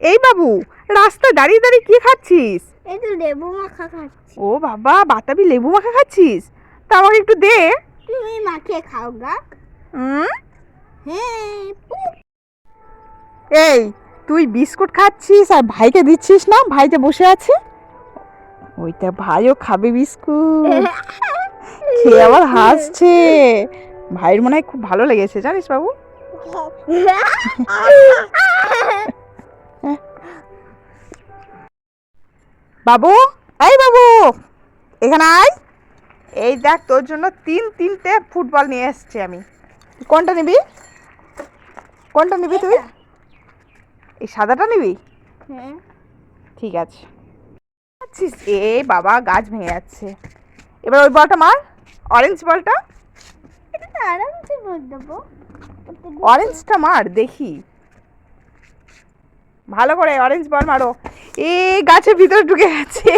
এই বাবু রাস্তায় দাঁড়িয়ে দাঁড়িয়ে কি খাচ্ছিস? এই তো লেবু মাখা খাচ্ছি। ও বাবা বাতাবি লেবু মাখা খাচ্ছিস? তা আমাকে একটু দে। তুমি মাখিয়ে খাও গা হ্যাঁ এই তুই বিস্কুট খাচ্ছিস আর ভাইকে দিচ্ছিস না? ভাই যে বসে আছে। ওইটা ভাইও খাবে বিস্কুট। খেয়ে আবার হাসছে। ভাইয়ের মনে হয় খুব ভালো লেগেছে জানিস বাবু? বাবু এই বাবু এখানে আয়। এই দেখ তোর জন্য তিন তিনটে ফুটবল নিয়ে এসেছি আমি। কোনটা নিবি? কোনটা নিবি তুই? এই সাদাটা নিবি? হ্যাঁ। ঠিক আছে। এ বাবা গাছ ভেঙে যাচ্ছে। এবার ওই বলটা মার। অরেঞ্জ বলটা। অরেঞ্জটা মার দেখি। ভালো করে অরেঞ্জ বল মারো। এ গাছের ভিতরে ঢুকে গেছে।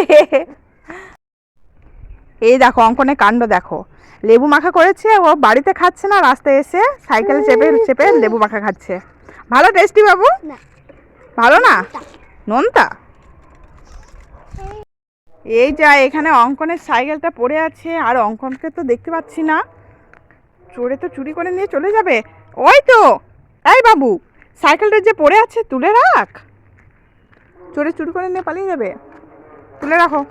এই দেখো অঙ্কনের কাণ্ড দেখো। লেবু মাখা করেছে ও বাড়িতে খাচ্ছে না রাস্তায় এসে সাইকেল চেপে চেপে লেবু মাখা খাচ্ছে। ভালো টেস্টি বাবু? ভালো না? নোনতা? এই যা এখানে অঙ্কনের সাইকেলটা পড়ে আছে আর অঙ্কনকে তো দেখতে পাচ্ছি না। চোরে তো চুরি করে নিয়ে চলে যাবে। ওই তো এই বাবু সাইকেলটা যে পড়ে আছে তুলে রাখ। চোরে চুরি করে নিয়ে পালিয়ে যাবে। তুলে রাখো।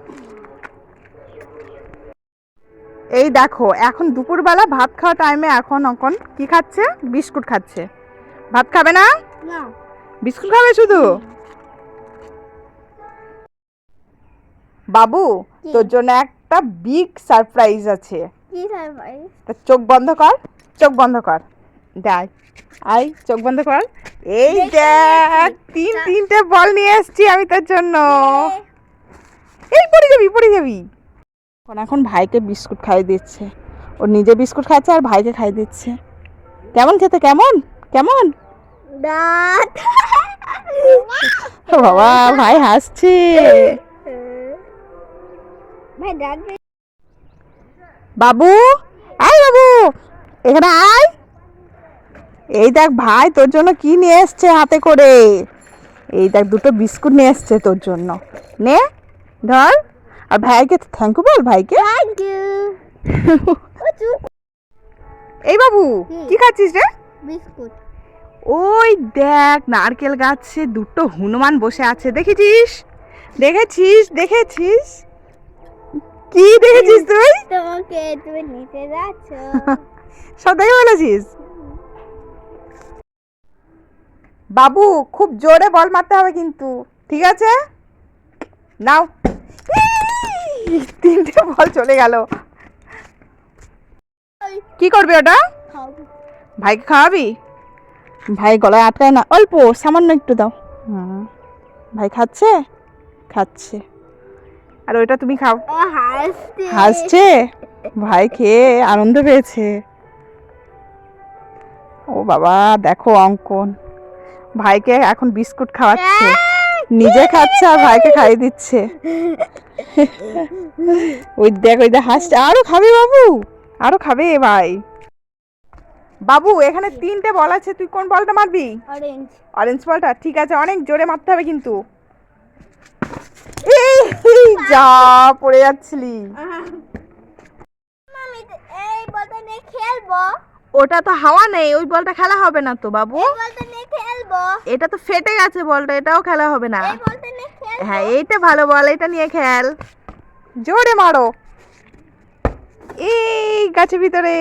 এই দেখো এখন দুপুরবেলা ভাত খাওয়া টাইমে এখন অঙ্কন কি খাচ্ছে? বিস্কুট খাচ্ছে। ভাত খাবে না? বিস্কুট খাবে শুধু? বাবু তোর জন্য একটা বিগ সারপ্রাইজ আছে। কি সারপ্রাইজ তা চোখ বন্ধ কর চোখ বন্ধ কর। দেখ। আই চোখ বন্ধ কর। এই দেখি, তিন তিনটে বল নিয়ে এসেছি আমি তোর জন্য। এই পড়ে যাবি পড়ে যাবি। এখন এখন ভাইকে বিস্কুট খাইয়ে দিচ্ছে। ও নিজে বিস্কুট খাচ্ছে আর ভাইকে খাইয়ে দিচ্ছে। কেমন খেতে কেমন? কেমন? বাবা ভাই হাসছে। বাবু আয় বাবু। এখানে আয়। এই দেখ ভাই তোর জন্য কি নিয়ে এসছে হাতে করে? এই দেখ দুটো বিস্কুট নিয়ে এসছে তোর জন্য। নে ধর। আর ভাইকে থ্যাংক ইউ বল ভাইকে। এই বাবু কি? খাচ্ছিস রে? বিস্কুট। ওই দেখ নারকেল গাছে দুটো হনুমান বসে আছে দেখেছিস? দেখেছিস দেখেছিস? কি দেখেছিস তুই? তোমাকে তুমি নিতে যাচ্ছ। সব দেখে ফেলেছিস? বাবু খুব জোরে বল মারতে হবে কিন্তু ঠিক আছে? নাও। তিনটে বল চলে গেল। কি করবি ওটা? ভাইকে খাওয়াবি? ভাই গলায় আটকায় না অল্প সামান্য একটু দাও। হুম। ভাই খাচ্ছে? খাচ্ছে। আর ওইটা তুমি খাও। হাসছে? ভাই খেয়ে আনন্দ পেয়েছে। ও বাবা দেখো অঙ্কন। ভাইকে এখন বিস্কুট খাওয়াচ্ছে। নিজে খাচ্ছে আর ভাইকে খাইয়ে দিচ্ছে। ওই দেখ ওই দেখ হাসছে। আরও খাবে বাবু? আরও খাবে ভাই। বাবু এখানে তিনটে বল আছে। তুই কোন বলটা মারবি? অরেঞ্জ অরেঞ্জ বলটা? ঠিক আছে অনেক জোরে মারতে হবে কিন্তু। যা পড়ে যাচ্ছিলি। এই বলটা নিয়ে খেলব। ওটা তো হাওয়া নেই ওই বলটা খেলা হবে না তো বাবু। বলটা খেলব। এটা তো ফেটে গেছে বলটা এটাও খেলা হবে না। হ্যাঁ এইটা ভালো বল এটা নিয়ে খেল। জোরে মারো। এই গাছের ভিতরে।